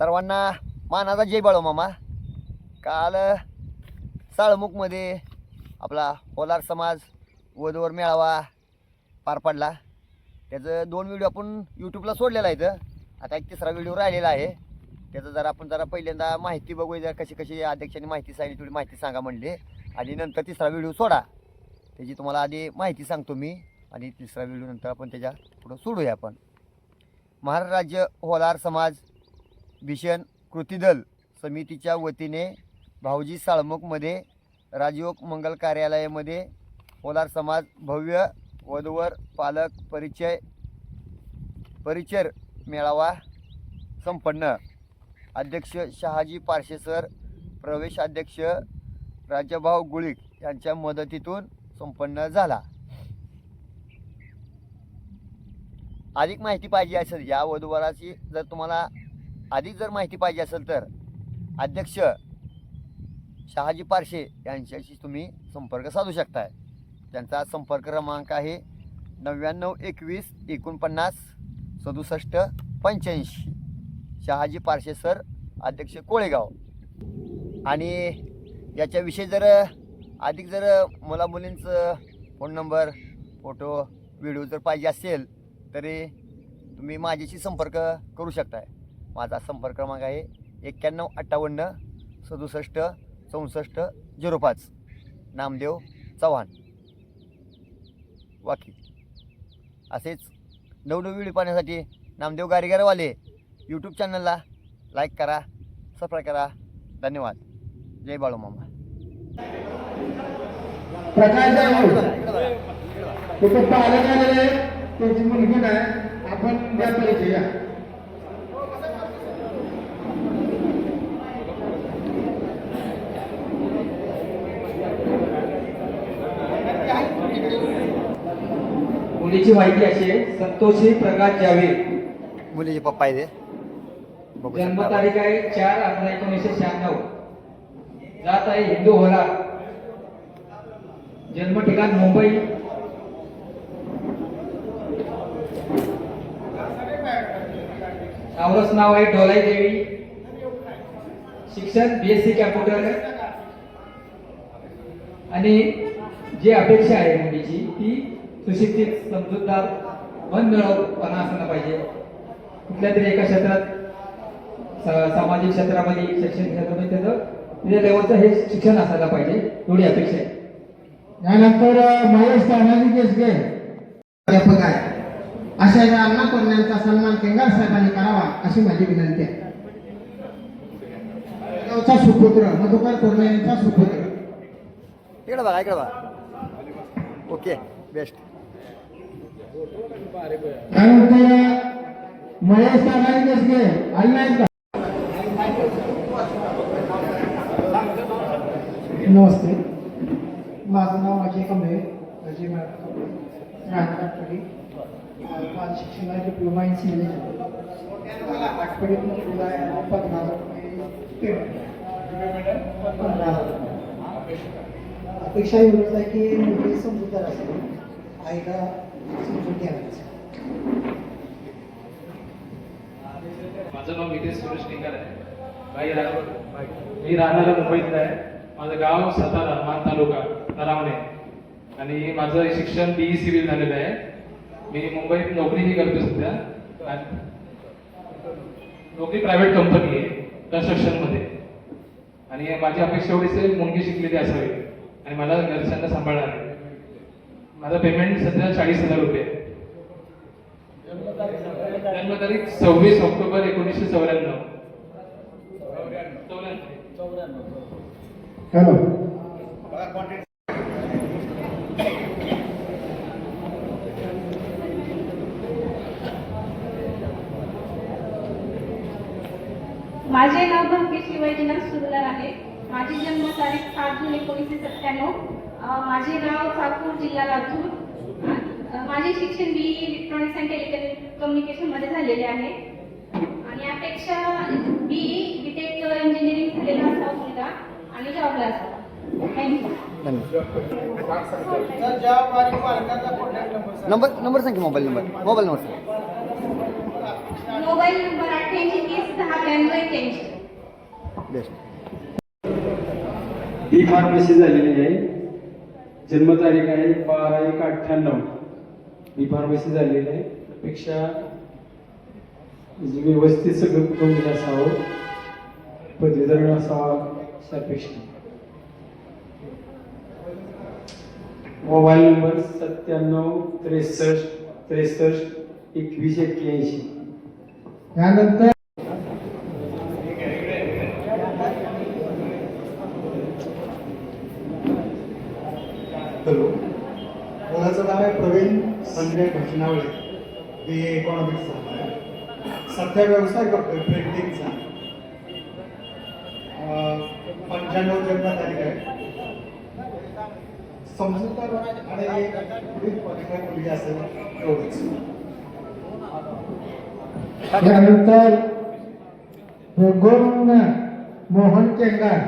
सर्वांना मानाचा जय बाळो मामा. काल साळमुखमध्ये आपला होलार समाज वधूवर मेळावा पार पडला. त्याचं दोन व्हिडिओ आपण यूट्यूबला सोडलेला आहे तर आता एक तिसरा व्हिडिओ राहिलेला आहे. त्याचं जरा आपण जरा पहिल्यांदा माहिती बघूया जरा कशी कशी अध्यक्षांनी माहिती सांगितली थोडी माहिती सांगा म्हणले. आणि नंतर तिसरा व्हिडिओ सोडा. त्याची तुम्हाला आधी माहिती सांगतो मी. आणि तिसरा व्हिडिओ नंतर आपण त्याच्या पुढं सोडूया आपण. महाराष्ट्र राज्य होलार समाज भीषण कृती दल समितीच्या वतीने भाऊजी साळमुखमध्ये राजयोग मंगल कार्यालयामध्ये होलार समाज भव्य वधूवर पालक परिचय परिचर मेळावा संपन्न. अध्यक्ष शहाजी पारशेसर प्रवेशाध्यक्ष राजभाऊ गुळीक यांच्या मदतीतून संपन्न झाला. अधिक माहिती पाहिजे असेल या वधूवराची जर तुम्हाला अधिक जर माहिती पाहिजे असेल तर अध्यक्ष शहाजी पारशे यांच्याशी तुम्ही संपर्क साधू शकताय. त्यांचा संपर्क क्रमांक आहे नव्याण्णव एकवीस एकोणपन्नास सदुसष्ट पंच्याऐंशी. शहाजी पारशे सर अध्यक्ष कोळेगाव. आणि याच्याविषयी जर अधिक जर मुलामुलींचं फोन नंबर फोटो व्हिडिओ जर पाहिजे असेल तरी तुम्ही माझ्याशी संपर्क करू शकताय. माझा संपर्क क्रमांक आहे एक्क्याण्णव अठ्ठावन्न सदुसष्ट चौसष्ट झिरो पाच. नामदेव चव्हाण. वाकी. असेच नवनवी व्हिडिओ पाहण्यासाठी नामदेव गारीगारवाले यूट्यूब चॅनलला लाईक करा सबस्क्राईब करा. धन्यवाद. जय बाळू मामा. प्रकाश पालक आलेले त्यांची मुलगी नाही. आपण द्या परिचय या मुलीची माहिती अशी आहे संतोषी प्रकाश जावे मुलीचे पप्पा आहे. जन्मतारीख आहे चार अकरा एकोणीसशे शहाण्णव. जात आहे हिंदू होला जन्म ठिकाण मुंबई. नावरस नाव आहे ढोलाई देवी. शिक्षण बीएससी कॅम्प्युटर आणि जी अपेक्षा आहे मुलीची ती सुशिक्षित समजूतदार मन मिळवपणा असणं पाहिजे. कुठल्या तरी एका क्षेत्रात सामाजिक क्षेत्रामध्ये शैक्षणिक क्षेत्रामध्ये त्याचं त्या लेवलचं हे शिक्षण असायला पाहिजे एवढी अपेक्षा आहे. यानंतर महेश तानाजी केसगे. अध्यापक आहे अशा या अण्णा कन्यांचा सन्मान केंगार साहेबांनी करावा अशी माझी विनंती आहे. गावचा सुपुत्र मधुकर कोरणे यांचा सुपुत्र. इकडे बघा इकडे बघा. Okay best. काय त्यानंतर महेश तानाजी केसगे आले नाहीत का? नमस्ते. माझं नाव अजय कमळे अजय मॅडम राहणारी माझं शिक्षण आहे डिप्लोमा इन सिव्हिल आठवड्यातून तुला पंधरा हजार रुपये payment. पंधरा हजार अपेक्षा एवढंच आहे की मुलगी समजूतदार असेल आईला समजून घ्यावी माझं नाव नितेश सुरेश टिंगर आहे. मी राहणारा मुंबईतला आहे. माझं गाव सातारा मान तालुका तरावणे. आणि माझं शिक्षण बीई सिव्हिल झालेलं आहे. मी मुंबईत नोकरीही करतो सध्या. नोकरी प्रायव्हेट कंपनी आहे कन्स्ट्रक्शनमध्ये आणि माझी अपेक्षा एवढीच मुलगी शिकलेली असावी. आणि मला घरच्यांना सांभाळणार माझं पेमेंट सध्या चाळीस हजार रुपये. जन्मतारीख सव्वीस ऑक्टोबर एकोणीसशे चौऱ्याण्णव. हॅलो. माझे नाव भक्ती शिवाजीनाथ सुरदार आहे. माझी जन्मतारीख सात जून एकोणीसशे सत्त्याण्णव. माझे गाव सातपूर जिल्हा लातूर. माझे शिक्षण बी इलेक्ट्रॉनिक्स अँड टेलिकम्युनिकेशनमध्ये झालेले आहे. आणि अपेक्षा बी बीटेक इंजिनिअरिंग झालेला असावा मुलगा आणि जॉबला असावा थँक्यू नंबर नंबर सांग. मोबाईल नंबर मोबाईल नंबर सांग. मोबाईल नंबर आठ अठ्ठ्याऐंशी तीस दहा ब्याण्णव एक्क्याऐंशी. बेस्ट ही फार्मसी झालेली आहे? जन्मतारीख आहे बारा एक अठ्ठ्याण्णव. ही फार्मसी झालेली आहे. पेक्षा म्हणजे व्यवस्थित सगळं कुटुंबीय असावं? पदवीधरण असावा अशा अपेक्षा मोबाईल नंबर सत्त्याण्णव त्रेसष्ट त्रेसष्ट एकवीस एक्क्याऐंशी. त्यानंतर हॅलो मुलाचं नाव आहे प्रवीण संजय भजनावळे बी ए इकॉनॉमिक्सचा सध्या व्यवसाय करतोय प्रिंटिंगचा पंच्याण्णव जन्म तारीख आहे समजूतदार आणि पुढील मुलगी असेल एवढंच त्यानंतर गोविंद मोहन केंगार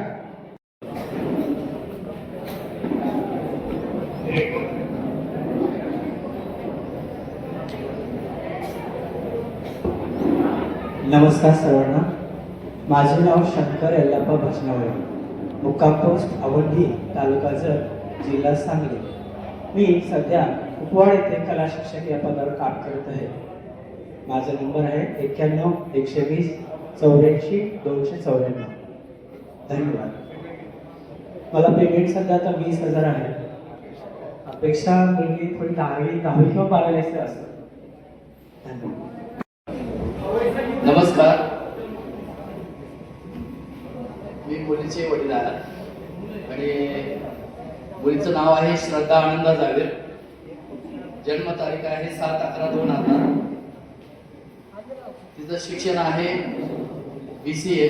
नमस्कार सर्वांना. माझे नाव शंकर यल्लाप्पा भजनावळे. मुक्काम पोस्ट अवंढी तालुका जत जिल्हा सांगली. मी सध्या कुपवाड येथे कला शिक्षक या पदावर काम करत आहे. माझा नंबर आहे एक्क्याण्णव एकशे वीस चौऱ्याऐंशी दोनशे चौऱ्याण्णव. धन्यवाद. मला पेमेंट सध्या आता वीस हजार आहे. अपेक्षा मुलगी थोडी दहावी दहावी किंवा बारावी असते असतं धन्यवाद. नमस्कार. मी मुलीचे वडील आहे. आणि मुलीचं नाव आहे श्रद्धा आनंदा जावेर जन्मतारीख आहे सात अकरा दोन हजार. तिचं शिक्षण आहे बी सी ए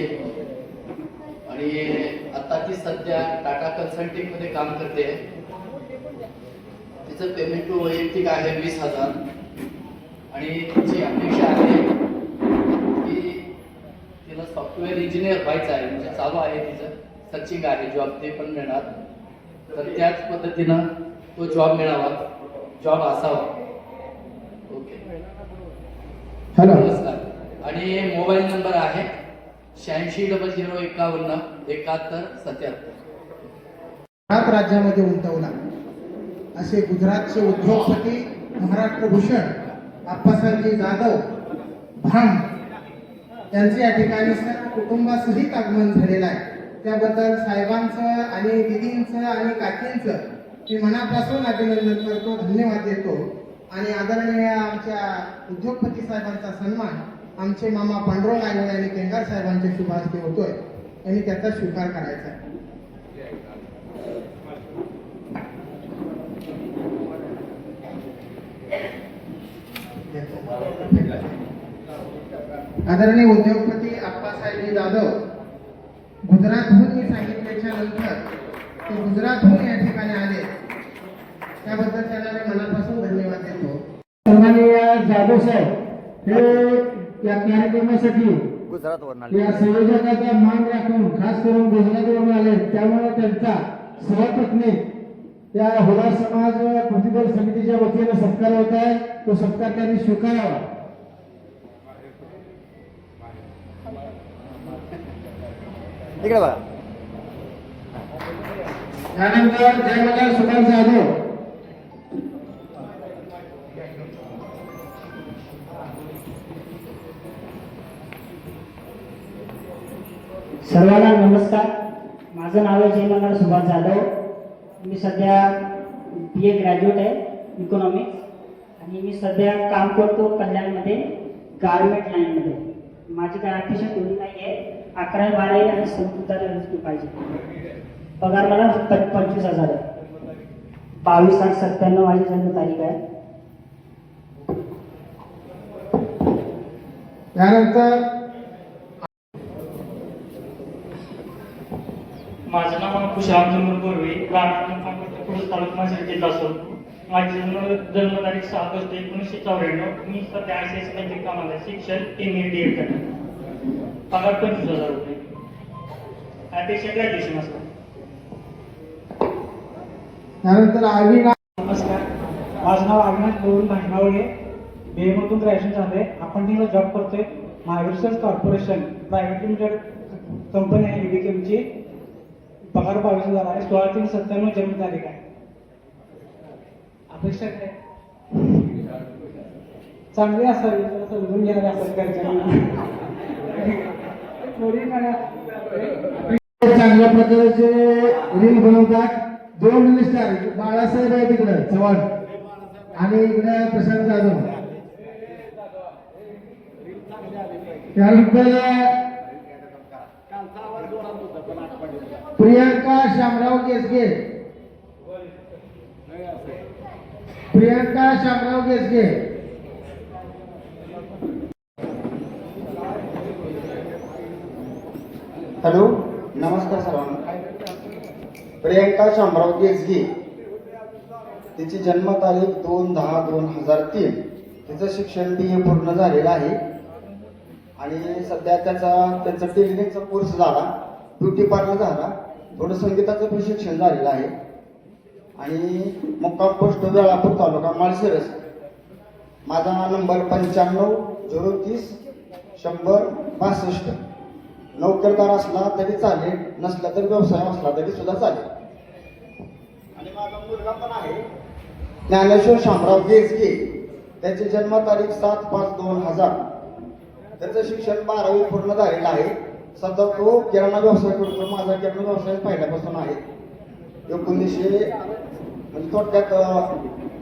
आणि आता ती सध्या टाटा कन्सल्टिंगमध्ये काम करते. तिचं पेमेंट वैयक्तिक आहे वीस हजार. आणि तिची अपेक्षा आहे तिला सॉफ्टवेअर इंजिनियर व्हायचं आहे म्हणजे चालू आहे तिचं. सर्चिंग आहे जॉब ते पण मिळणार. तर त्याच पद्धतीनं तो जॉब मिळावा. जॉब असावा. ओके हॅलो नमस्कार. आणि मोबाईल नंबर आहे शहाऐंशी डबल झिरो एकावन्न एकाहत्तर सत्याहत्तर. गुजरात राज्यामध्ये उमटवला. असे गुजरातचे उद्योगपती महाराष्ट्र भूषण आप्पासाहेबजी जाधव भाम यांचे या ठिकाणी सर्व कुटुंबासहित आगमन झालेलं आहे. त्याबद्दल साहेबांचं आणि दिदींचं आणि काकींचं मी मनापासून अभिनंदन करतो धन्यवाद देतो. आणि आदरणीय आमच्या उद्योगपती साहेबांचा सन्मान आमचे मामा पांडुरंग आयोळे आणि केंगार साहेबांचे शुभ होतोय. आणि त्याचा स्वीकार करायचा आहे. आदरणीय उद्योगपती आप्पासाहेबजी जाधव गुजरातहून मी सांगितल्याच्या नंतर ते गुजरातहून या ठिकाणी आले. त्याबद्दल त्यांना मी मनापासून धन्यवाद देतो. सन्माननीय जाधव साहेब हे या कार्यक्रमासाठी या संयोजकाचा मान राखून खास करून गुजरातवरून आले त्यामुळे त्यांचा सहपत्नी या होणार समाज कृतीदल समितीच्या वतीने सत्कार होत आहे. तो सत्कार त्यांनी स्वीकारावा. इकडे बघा. त्यानंतर जयमंगल सुभाष जाधव सर्वांना नमस्कार. माझं नाव आहे जयमंगल सुभाष जाधव. मी सध्या बी ए ग्रॅज्युएट आहे इकॉनॉमिक्स आणि मी सध्या काम करतो कल्याणमध्ये गारमेंट लाईनमध्ये माझी काय अतिशय कोणी नाही आहे अकरावी बारावी आणि संस्कृत पाहिजे. पगार मला पंचवीस हजार आहे. बावीस आठ सत्त्याण्णव माझी जन्मतारीख आहे. त्यानंतर माझं नाव अंकुश रामचंद्र बोरवे राहणार तालुका माझा जिल्हा सोलापूर माझी जन्म जन्मतारीख सहा ऑगस्ट एकोणीसशे चौऱ्याण्णव. मी सध्या आय सी एसमध्ये कामाला आहे. शिक्षण एम ए डी एड करणार पगार पंचवीस हजार रुपये. अपेक्षा ग्रॅज्युएशन असतं त्यानंतर अविनाश नमस्कार. माझं नाव अविनाश गौरव भांडावळे. बी एमधून ग्रॅज्युएशन झाले आपण जॉब करतोय. Maharashtra corporation private limited company आहे ईडीकेमची पगार बावीस हजार आहे. सोळा तीन सत्त्याण्णव जन्मतारीख आहे. अपेक्षा काय? चांगली असावी. जरा समजून घ्यायला आपण घरच्यांना चांगल्या प्रकारचे रील बनवतात दोन मिनिस्टर बाळासाहेब आहे तिकडे चव्हाण. आणि इकडे प्रशांत जाधव. त्यानंतर प्रियांका शामराव केसगे. प्रियांका शामराव केसगे. हॅलो नमस्कार सर्वांना. प्रियंका शामराव केसगी तिची जन्मतारीख दोन दहा दोन हजार तीन. तिचं शिक्षण बी हे पूर्ण झालेलं आहे. आणि सध्या त्याचा त्यांचा टेलिंगचा कोर्स झाला. ब्युटी पार्लर झाला. थोडं संगीताचं प्रशिक्षण झालेलं आहे. आणि मुक्काम पोस्ट वेळापूर तालुका माळशिरस. माझा नंबर पंच्याण्णव झिरो तीस शंभर पासष्ट नोकरदार असला तरी चालेल नसला तरी व्यवसाय असला तरी सुद्धा चालेल. आणि माझा मुलगा पण आहे. ज्ञानेश्वर शामराव गेजगे त्याची जन्मतारीख सात पाच दोन हजार. त्याचं शिक्षण बारावी पूर्ण झालेलं आहे. सध्या तो किराणा व्यवसाय करतो माझा किराणा व्यवसाय पहिल्यापासून आहे. एकोणीसशे म्हणजे थोडक्यात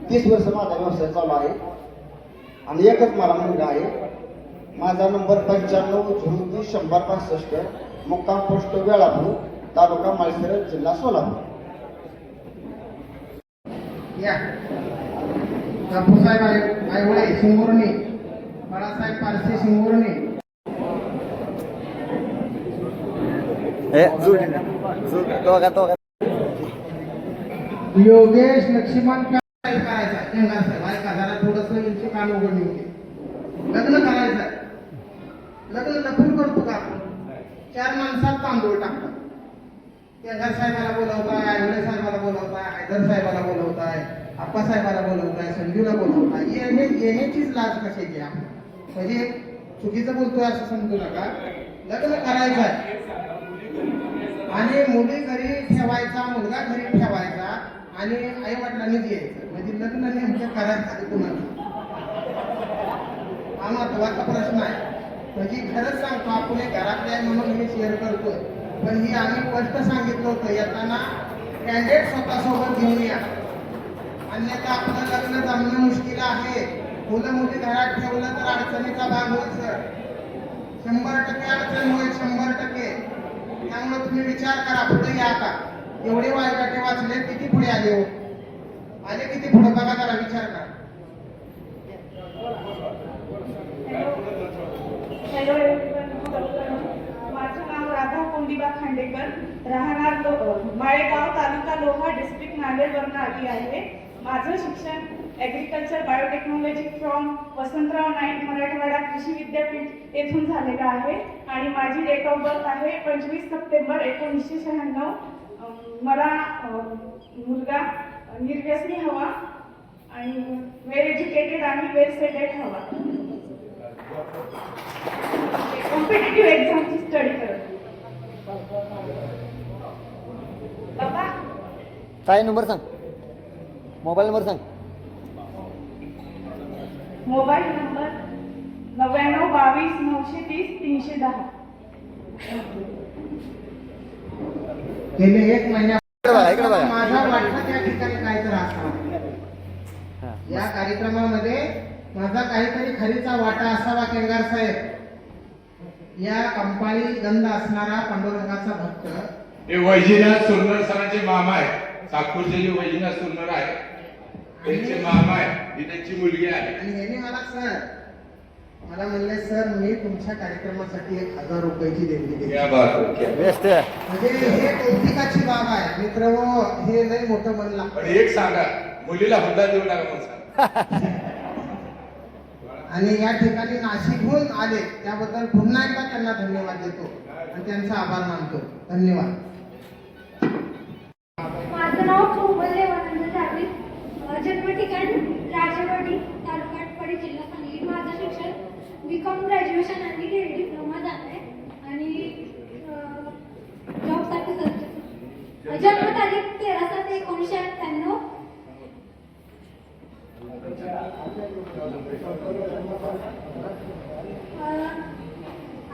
तीस वर्ष माझा व्यवसाय चालू आहे. आणि एकच मला मुलगा आहे. माझा नंबर पंच्याण्णव झिरो तीस शंभर पासष्ट मुक्काम पोस्ट वेळापूर तालुका माळशिरस जिल्हा सोलापूर. या. बापूसाहेब आय- आयवळे शिंगोर्णी. बाळासाहेब पारसे शिंगोर्णी. ए झूक झूक तो का तो का योगेश लक्ष्मण काय करायचा? जरा थोडस यांची कान उघडली होती लग्न करायचं. लग्न लपून करतो का आपण चार माणसात तांदूळ टाकतात. केंगार साहेबाला बोलवताय आयवळे साहेबाला बोलवताय हैदर साहेबाला बोलवताय आप्पा साहेबाला बोलवताय संजूला बोलवताय. येणे येण्याचीच लाज कशाची आहे? म्हणजे चुकीचं बोलतोय असं समजू नका. लग्न करायचं आहे. आणि मुली घरी ठेवायचा मुलगा घरी ठेवायचा आणि आई वडिलांनीच यायचं म्हणजे लग्न नेमकं करायचं कुणाला हा महत्त्वाचा प्रश्न आहे. म्हणजे खरंच सांगतो आपण हे घरातले म्हणून मी शेअर करतोय. पण ही आम्ही स्पष्ट सांगितलं होतं येताना कॅन्डिडेट स्वतःसोबत घेऊन या अन्यथा आपलं लग्न जमणं मुश्किल आहे. मुलं मुली घरात ठेवलं तर अडचणीचा भाग होईल सर शंभर टक्के अडचण होईल शंभर टक्के. त्यामुळे तुम्ही विचार करा पुढे या आता. एवढे वायगाटे वाचले किती पुढे आले हो? आले किती पुढे? बघा करा विचार करा हॅलो माझं नाव राधा कोंडिबा खांडेकर राहणार माळेगाव तालुका लोहा डिस्ट्रिक्ट नांदेडवरून आली आहे. माझं शिक्षण agriculture biotechnology from Vasantrao Naik Marathwada कृषी विद्यापीठ येथून झालेलं आहे. आणि माझी डेट ऑफ बर्थ आहे पंचवीस सप्टेंबर एकोणीसशे शहाण्णव. मला मुलगा निर्व्यसनी हवा आणि वेल एज्युकेटेड आणि वेल सेटेड हवा कॉम्पिटेटिव्ह एक्झामची स्टडी करत बाबा काय नंबर सांग? मोबाईल नंबर सांग. मोबाईल नंबर नव्याण्णव बावीस नऊशे तीस तीनशे दहा. गेले एक महिन्या इकडे बघा, इकडे बघा. माझा वाटतं त्या ठिकाणी काहीतरी असावा या कार्यक्रमामध्ये माझा काहीतरी खरीचा वाटा असावा केंगार साहेब. या कंपाळी गंध असणारा पांडुरंगाचा भक्त. हे वैजनाथ सुरनर सरांचे मामा आहे सागपूरचे जे वैजनाथ सुरनर आहे त्यांचे मामा आहे ही त्यांची मुलगी आहे. आणि ह्याने मला सर मला म्हणले सर मी तुमच्या कार्यक्रमासाठी एक हजार रुपयाची देणगी देतो. क्या बात है, क्या बेस्ट म्हणजे हे कौतिकाची बाब आहे. मित्र हो, हे लय मोठं मन पण लागतं एक सांगा मुलीला हुंडा देऊ नका म्हणून सांगा. आणि या ठिकाणी नाशिकहून आले त्याबद्दल पुन्हा एकदा त्यांना धन्यवाद देतो. आणि त्यांचा आभार मानतो. धन्यवाद. माझं नाव कोमल देवानंद जावी जन्म ठिकाण राजवाडी तालुका आटपाडी जिल्हा सांगली. माझं शिक्षण बी कॉम ग्रॅज्युएशन आणि डिप्लोमा झालं आहे. आणि जॉबसाठी सर्च जन्मतारीख तेरा सात एकोणीसशे अठ्ठ्याण्णव.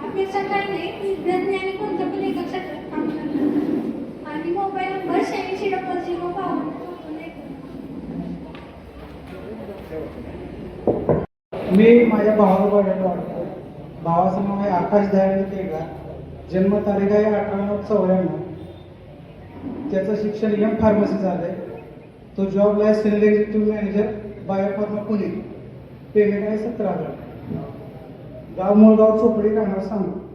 अपेक्षा काय नाही विज्ञानी आणि कोणत्या पण एका क्षेत्रात काम करतात. आणि मोबाईल नंबर शहाऐंशी डबल झिरो बावन्न मी माझ्या भावाला बघायला वाटतो. भावाचं नाव आहे आकाश दयाने केगा जन्मतारीख आहे अठरा चौऱ्याण्णव. त्याचं शिक्षण एम फार्मसी झालंय. तो जॉबला आहे sale executive manager biopharma Pune. Payment आहे सतरा हजार. गाव मुळगाव चोपडी राहणार सांगू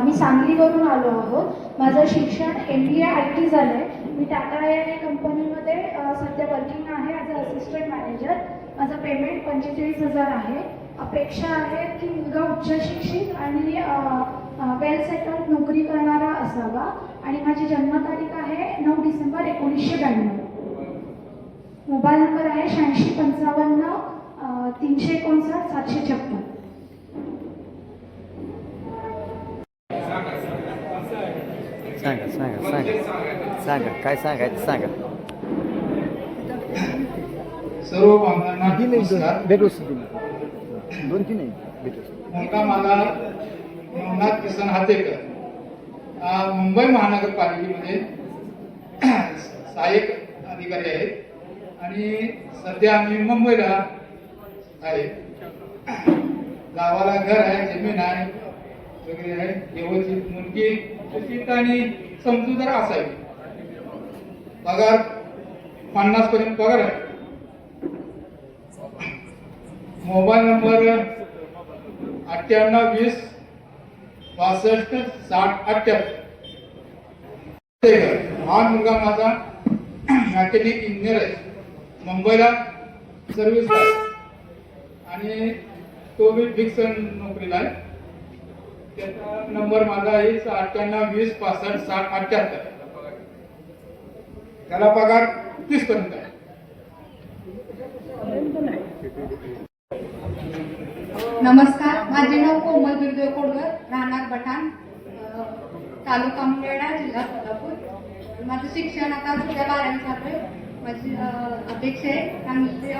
आम्ही सांगलीवरून आलो आहोत. माझं शिक्षण M B A I T झालं आहे मी टाटा या कंपनीमध्ये सध्या वर्किंग आहे ॲज अ असिस्टंट मॅनेजर माझं पेमेंट पंचेचाळीस हजार आहे. अपेक्षा आहे की मुलगा उच्च शिक्षित आणि वेल सेटल नोकरी करणारा असावा. आणि माझी जन्मतारीख आहे नऊ डिसेंबर एकोणीसशे ब्याण्णव. मोबाईल नंबर आहे शहाऐंशी पंचावन्न तीनशे एकोणसाठ सातशे छप्पन. सांगा सांगा सांगा. सांगा काय सांगायचं सांगा. सर्व नमस्कार. भेटू दोन तीन मुलगा माझा नवनाथ किसन हातेकर. मुंबई महानगरपालिकेमध्ये सहाय्यक अधिकारी आहेत. आणि सध्या आम्ही मुंबईला आहे. गावाला घर आहे जमीन आहे वगैरे आहे. व्यवस्थित मुलगी ठिकाणी समजूदार असावी. पगार पन्नास पर्यंत पगार आहे. मोबाईल नंबर अठ्ठ्याण्णव वीस बासष्ट साठ अठ्ठ्याहत्तर. हा मुलगा माझा मॅकॅनिक इंजिनियर आहे. मुंबईला सर्व्हिस आहे. आणि तो बी फिक्स नोकरीला आहे. त्याचा नंबर माझा आहे अठ्ठ्याण्णव वीस पासष्ट साठ अठ्ठ्याहत्तर त्याला पगार तीस पर्यंत आहे. नमस्कार माझे नाव कोमल दुर्देव कोडकर राहणार बठाण तालुका मंगळवेढा जिल्हा सोलापूर. माझं शिक्षण आता सध्या बारावी चालू आहे. माझी अपेक्षा आहे त्यामध्ये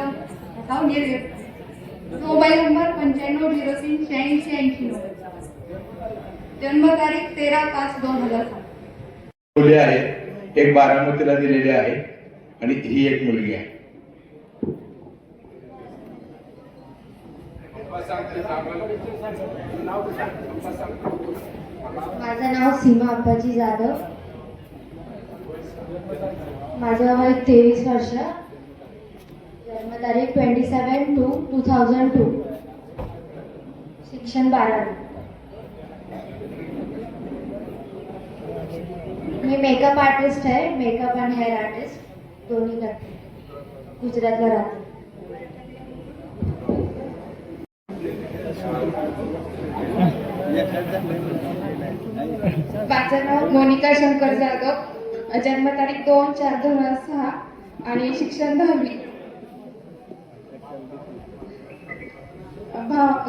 मोबाईल नंबर पंच्याण्णव झिरो तीन शहाऐंशी ऐंशी नव्वद. जन्मतारीख तेरा पाच दोन हजार सात. मुले आहेत. एक बारामतीला दिलेली आहे आणि ही एक मुलगी आहे. माझं नाव सीमा अप्पाजी जाधव. माझं वय तेवीस वर्ष. जन्मतारीख twenty seven two two thousand two शिक्षण बारावी. मी मेकअप आर्टिस्ट आहे मेकअप आणि हेअर आर्टिस्ट दोन्ही करते. गुजरातला राहते. माझं नाव मोनिका शंकर जाधव. जन्मतारीख दोन चार दोन हजार सहा आणि शिक्षण दहावी.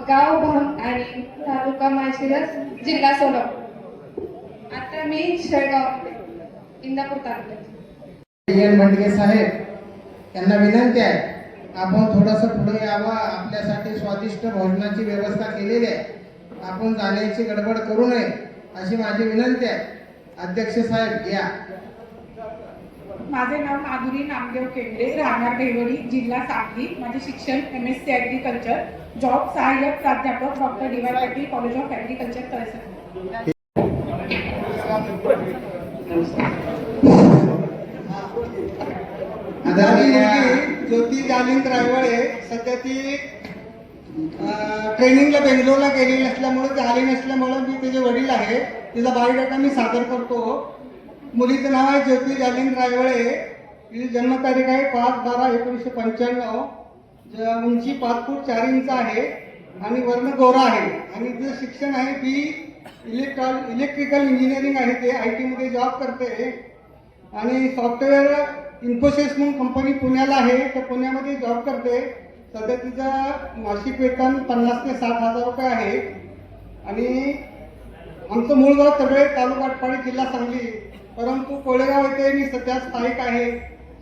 गाव भाव आणि तालुका माळशिरस जिल्हा सोलापूर. आता मी शेळगाव इंदापूर तालुक्यात. भंडगे साहेब यांना विनंती आहे आपण थोडंसं पुढे यावं आपल्यासाठी स्वादिष्ट भोजनाची व्यवस्था केलेली आहे. आपण जाण्याची गडबड करू नये अशी माझी विनंती आहे. अध्यक्ष साहेब या. माझे नाव माधुरी नामदेव केंद्रे राहणार देवडी जिल्हा सांगली. माझे शिक्षण M S C agriculture job सहाय्यक प्राध्यापक doctor D Y Patil college of agriculture मुलगी ज्योती जालिंद रायवळे सध्या ती ट्रेनिंगला बेंगलोरला गेलेली असल्यामुळे आली नसल्यामुळे मी तिचे वडील आहे. तिचा बायोडाटा मी सादर करतो. मुलीचं नाव आहे ज्योती जालिंद रायवळे. तिची जन्मतारीख आहे पाच बारा एकोणीसशे पंच्याण्णव. उंची पाच फूट चार इंच आहे आणि वर्ण गोरा आहे. आणि तिचं शिक्षण आहे बी इलेक्ट्रॉ इलेक्ट्रिकल इंजिनिअरिंग आहे ते आय टीमध्ये जॉब करते. आणि सॉफ्टवेअर इन्फोसिस म्हणून कंपनी पुण्याला आहे तर पुण्यामध्ये जॉब करते. सध्या तिचं मासिक वेतन पन्नास ते साठ हजार रुपये आहे. आणि आमचं मूळ गाव तबे तालुका अटपाडी जिल्हा सांगली. परंतु कोळेगाव येथे मी सध्या स्थायिक आहे.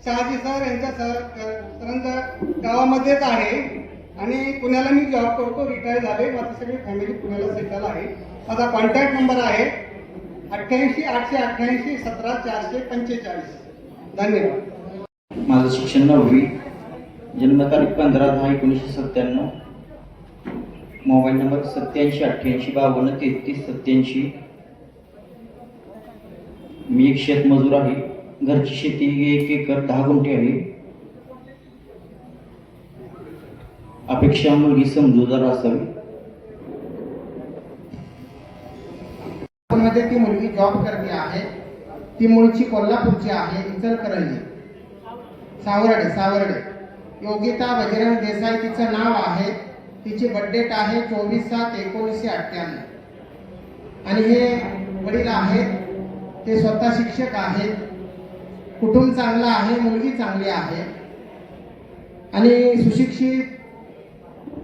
शहाजी सर यांच्या सर गावामध्येच आहे. आणि पुण्याला मी जॉब करतो रिटायर झाले माझी सगळी फॅमिली पुण्याला सेटल आहे. माझा कॉन्टॅक्ट नंबर आहे अठ्ठ्याऐंशी आठशे अठ्ठ्याऐंशी सतरा चारशे पंचेचाळीस. धन्यवाद. माझं शिक्षण नववी. जन्मतारीख पंधरा दहा एकोणीसशे सत्त्याण्णव. मोबाईल नंबर सत्याऐंशी अठ्ठ्याऐंशी बावन्न तेहतीस सत्याऐंशी मी एक शेतमजूर आहे. घरची शेती एक एकर दहा गुंठे आहे. अपेक्षा मुलगी समजूदार असावी. मध्ये ती मुलगी जॉब करते आहे. ती मुळची कोल्हापूरची आहे इचलकरंजी. सावर्डे सावर्डे. योगिता बजरंग देसाई तिचं नाव आहे. तिची बर्थडेट आहे चोवीस सात एकोणीसशे अठ्ठ्याण्णव. आणि हे वडील आहेत. ते स्वतः शिक्षक आहेत. कुटुंब चांगलं आहे मुलगी चांगली आहे. आणि सुशिक्षित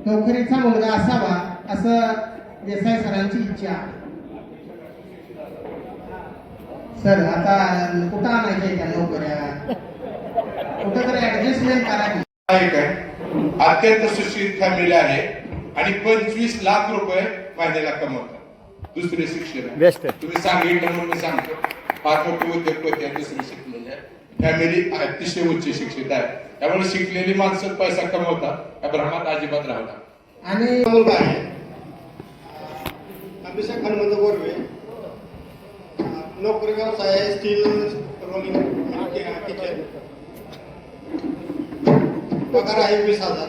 नोकरीचा मुलगा असावा असं देसाई सरांची इच्छा. आहे सर आता कुठं आणायच्या त्या नोकऱ्या? कुठं तरी ऍडजस्टमेंट करावी अत्यंत सुशिक्षित फॅमिली आहे आणि पंचवीस लाख रुपये महिन्याला कमवतात. दुसरे शिक्षण तुम्ही सांगितलं म्हणून मी सांगतो. फार मोठे उद्योगपती आहे दुसरे शिकलेले आहे. फॅमिली अतिशय उच्च शिक्षित आहे. त्यामुळे शिकलेली माणसं पैसा कमवतात. त्या भ्रमात अजिबात राहतात आणि मुलगा आहे. अभिषेक हनुमंत गोरवे नोकरी व्यवसाय आहे स्टील रोलिंग किचन पगार आहे वीस हजार.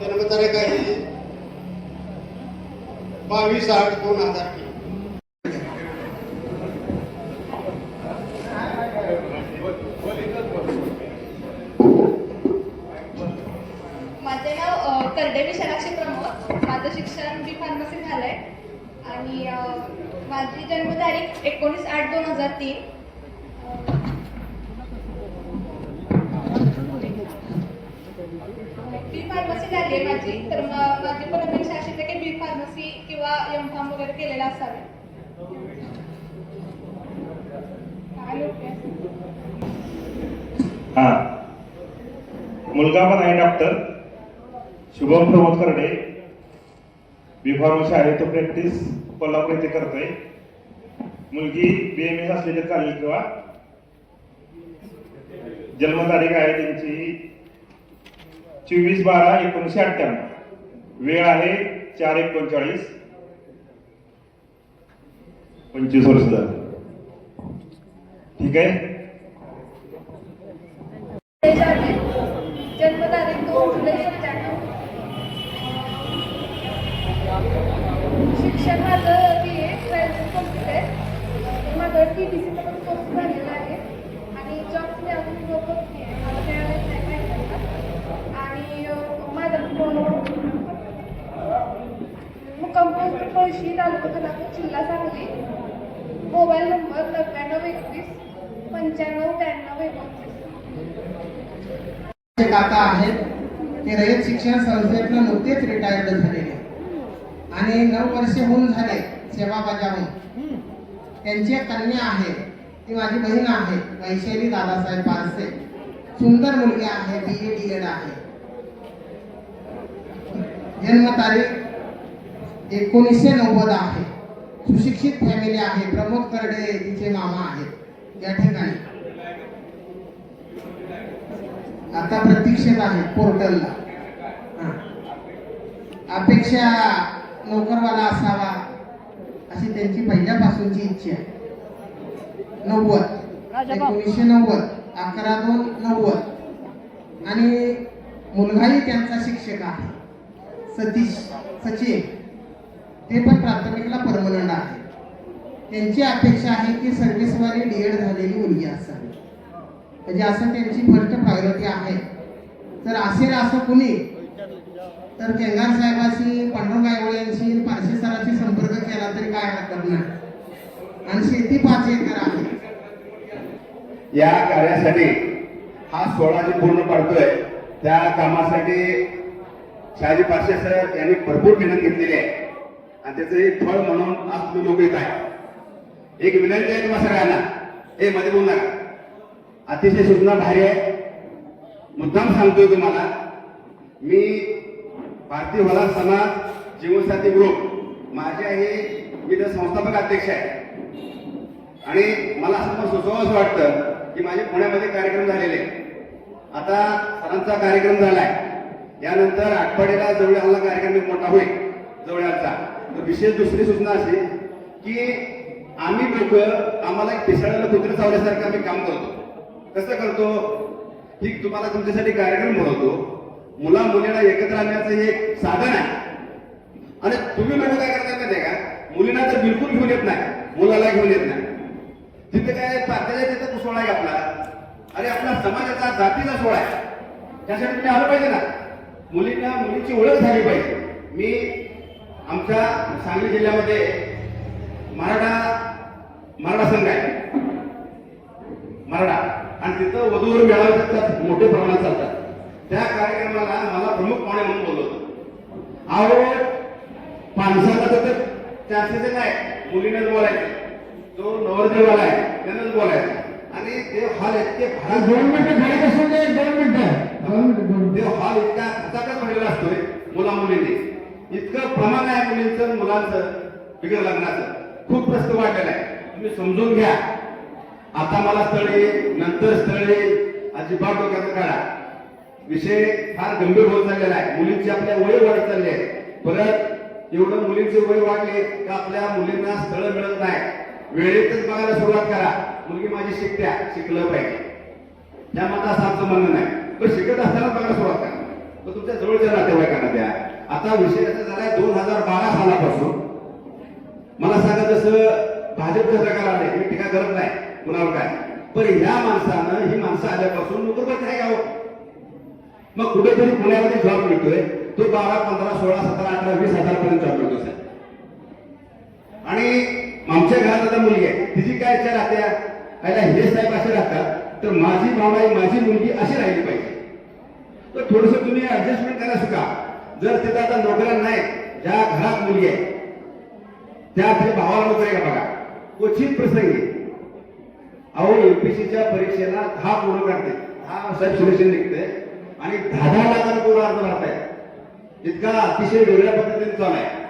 जन्मतारीख आहे. बावीस आठ दोन हजार माझे नाव अ, करडे विशालाक्षी प्रमोद माझं शिक्षण बी फार्मसी झालंय आणि अ, माझी जन्मतारीख एकोणीस आठ दोन हजार तीन बी फार्मसी झाली आहे माझी. तर मग माझी पण अपेक्षा अशीच आहे की बी फार्मसी किंवा एम फार्म वगैरे केलेला असावे. हा. मुलगा पण आहे doctor Shubham Pramod Karde. B pharmacy आहे तो प्रॅक्टिस कोल्हापूर येथे करतोय. मुलगी बी एम एस असलेली चालेल किंवा जन्मतारीख आहे त्यांची चोवीस बारा एकोणीसशे अठ्ठ्याण्णव. वेळ आहे चार एकोणचाळीस. पंचवीस वर्ष झालं. ठीक आहे? जन्मतारीख दोन जुलै सत्त्याण्णव शिक्षण माझं बी ए ट्वेल्थ कंप्लीट आहे माझं कोर्स झालेला आहे. आणि जॉब मी अजून बघते आहे मला मिळालेच नाही पहिल्यांदा आणि माझा माझं मुक्काम पोस्ट पळशी तालुका खानापूर जिल्हा सांगली. मोबाईल नंबर नव्याण्णव एकवीस पंच्याण्णव त्र्याण्णव एकोणतीस. जे काका आहेत. ते रयत शिक्षण संस्थेतनं नुकतेच रिटायर्ड झालेले. आणि नऊ वर्षे होऊन झाले सेवा बजावून त्यांची एक कन्या आहे. ती माझी बहीण आहे. वैशाली दादासाहेब पारसे. सुंदर मुलगी आहे. बी ए डी एड आहे. जन्मतारीख एकोणीसशे नव्वद आहे. सुशिक्षित फॅमिली आहे. प्रमोद कर्डे तिचे मामा आहेत. या ठिकाणी. आता प्रतीक्षेत आहे पोर्टलला. अपेक्षा नोकरवाला असावा. अशी त्यांची पहिल्यापासूनची इच्छा आहे. नव्वद. एकोणीसशे नव्वद. अकरा दोन नव्वद. आणि मुलगाही त्यांचा शिक्षक आहे. सतीश सचिन. ते पण प्राथमिकला परमनंट आहे. त्यांची अपेक्षा आहे की सर्व्हिसवाली डीएड झालेली मुलगी असावी. म्हणजे असं त्यांची फर्स्ट प्रायोरिटी आहे. तर असेल असं कुणी? तर केंगार साहेबाशी पांडुरंग गायवळे पारशी सरांशी संपर्क केला तरी काय हरकत नाही आणि शेती पाच एकर आहे. या कार्यासाठी हा सोहळा जे पूर्ण पाडतोय त्या कामासाठी शहाजी पारशे साहेब यांनी भरपूर मेहनत घेतलेली आहे. आणि त्याचं एक फळ म्हणून आज तुम्ही लोक येत आहे. एक विनंती आहे तुम्हाला सगळ्यांना. हे मध्ये बोल नका. अतिशय सूचना भारी आहे. मुद्दाम सांगतोय तुम्हाला. मी भारतीय वला समाज जीवनसाथी ग्रुप. माझे हे मी तर संस्थापक अध्यक्ष आहे आणि मला समोर पण असं वाटतं की माझे पुण्यामध्ये कार्यक्रम झालेले आहेत. आता सरांचा कार्यक्रम झालाय. यानंतर आठवड्याला जवळला कार्यक्रम एक मोठा होईल जवळचा. तर विशेष दुसरी सूचना अशी की आम्ही लोक आम्हाला एक पिसाळ्याला कुत्रे चावल्यासारखं आम्ही काम करतो. कसं करतो? ही तुम्हाला तुमच्यासाठी कार्यक्रम बोलवतो. मुला मुलीला एकत्र आणण्याचं हे एक साधन आहे. आणि तुम्ही लोक काय करता माहिती का? मुलींना तर बिलकुल घेऊन येत नाही. मुलाला घेऊन येत नाही. तिथे काय पात्याच्या तिथं सोहळा आहे आपला. अरे आपला समाजाचा जातीचा सोहळा आहे. त्यासाठी तुम्ही आलं पाहिजे ना. मुलींना मुलींची ओळख झाली पाहिजे. मी आमच्या सांगली जिल्ह्यामध्ये मराठा मराठा संघ आहे. मराठा. आणि तिथं वधूवर मेळावे असतात मोठे प्रमाणात चालतात. त्या कार्यक्रमाला मला प्रमुख पाहुणे म्हणून बोलवलं अहो माणसाला तर चान्सेस काय? मुलीनेच बोलायचं. तो नवरदेवाला आहे त्यानंच बोलायचं. आणि ते हॉल इतके दोन मिनिटं घरी बसून दे दोन मिनिटं. ते हॉल इतका खचाखच भरलेला असतोय मुला मुलींनी इतकं प्रमाण आहे मुलींचं मुलांचं बिगर लग्नाचं. खूप प्रस्त वाढलेलं आहे. तुम्ही समजून घ्या. आता मला स्थळ नंतर स्थळ अजिबात डोक्याचं काढा. विषय फार गंभीर होत चाललेला आहे. मुलींची आपल्या वय वाढत चालली आहे. परत एवढं मुलींचे वय वाढले का आपल्या मुलींना स्थळ मिळत नाही? वेळेतच बघायला सुरुवात करा. मुलगी माझी शिकत्या शिकलं पाहिजे. त्या मता आमचं म्हणणं नाही. पण शिकत असताना बघायला सुरुवात करा. मग तुमच्या जवळच्या नातेवाईकांना द्या. आता विषय असा झालाय दोन हजार बारा सालापासून. मला सांगा जसं भाजप सरकार आले मी टीका करत नाही कुणावर काय. पण ह्या माणसानं ही माणसं आल्यापासून नोकरपत नाही गाव मग कुठेतरी पुण्यामध्ये जॉब मिळतोय. तो बारा पंधरा सोळा सतरा अठरा वीस हजार पर्यंत जॉब मिळतो साहेब. आणि आमच्या घरात आता मुलगी आहे. तिची काय इच्छा राहते? आयला हे साहेब असे राहतात तर माझी मामाई माझी मुलगी अशी राहिली पाहिजे. तर थोडस तुम्ही ऍडजस्टमेंट करा शका जर तिथं आता नोकऱ्या नाही ज्या घरात मुलगी आहे त्या आपल्या भावाला नोकरी आहे का बघा? क्वचित प्रसंगी. अहो एमपीसीच्या परीक्षेला दहा पूर्ण काढते. दहा साहेब सिलेक्शन निघते. आणि दहा दहा लाखांना पूर्ण अर्ज भरताय इतका अतिशय वेगळ्या पद्धतीने चालू आहे.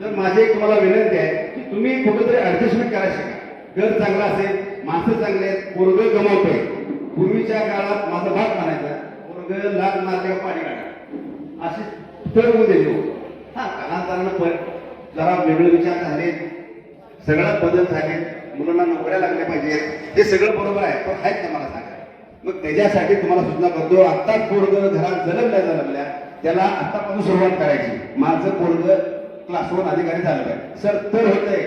तर माझी एक तुम्हाला विनंती आहे की तुम्ही कुठेतरी ऍडजस्टमेंट करायला शिका. घर चांगलं असेल माणसं चांगले आहेत पोरग गमावतोय. पूर्वीच्या काळात माझा भाग म्हणायचा पोरग लाग मारले पाणी काढा. अशी तर होऊ देतो हो. हा. कालांतरानं पण जरा वेगळे विचार झाले. सगळं बदल झाले. मुलांना नोकऱ्या लागल्या पाहिजेत हे सगळं बरोबर आहे पण आहेत का मला सांगा. मग त्याच्यासाठी तुम्हाला सूचना करतो आत्ताच पोरग घरात जलमल्या जलमल्या त्याला आत्तापासून सुरुवात करायची. माझं पोरग क्लास वन अधिकारी झालं पाहिजे. सर तर होतंय.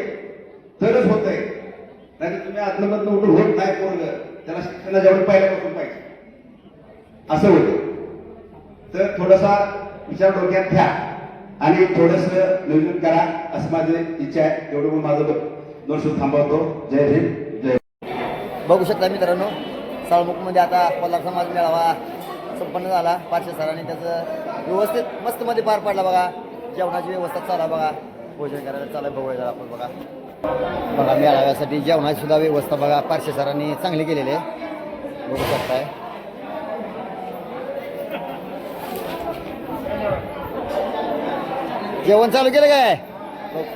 तरच होतंय. नाही तुम्ही आत्ममधनं उठून होत नाही पोरग. त्याला शिक्षणाच्या जेवढं पहिल्यापासून पाहिजे. असं होतं तर थोडासा विचार डोक्यात घ्या. आणि थोडस नियोजन करा. असं माझी इच्छा आहे. तेवढं मी माझं दोन थांबवतो. जय हिंद. जय बघू शकता मित्रांनो साळमुखमध्ये आता कोल्हार समाज मेळावा संपन्न झाला. पाचशे सरांनी त्याचं व्यवस्थित मस्तमध्ये पार पाडला बघा. जेवणाची व्यवस्था चाला बघा. भोजन करायला चाला आहे बघूया जरा आपण बघा. बघा मेळाव्यासाठी जेवणाची सुद्धा व्यवस्था बघा. पारशे सरांनी चांगली केलेली आहे. बघू शकताय. जेवण चालू केलं काय?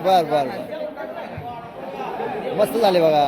बर बर बर. मस्त झाले बघा.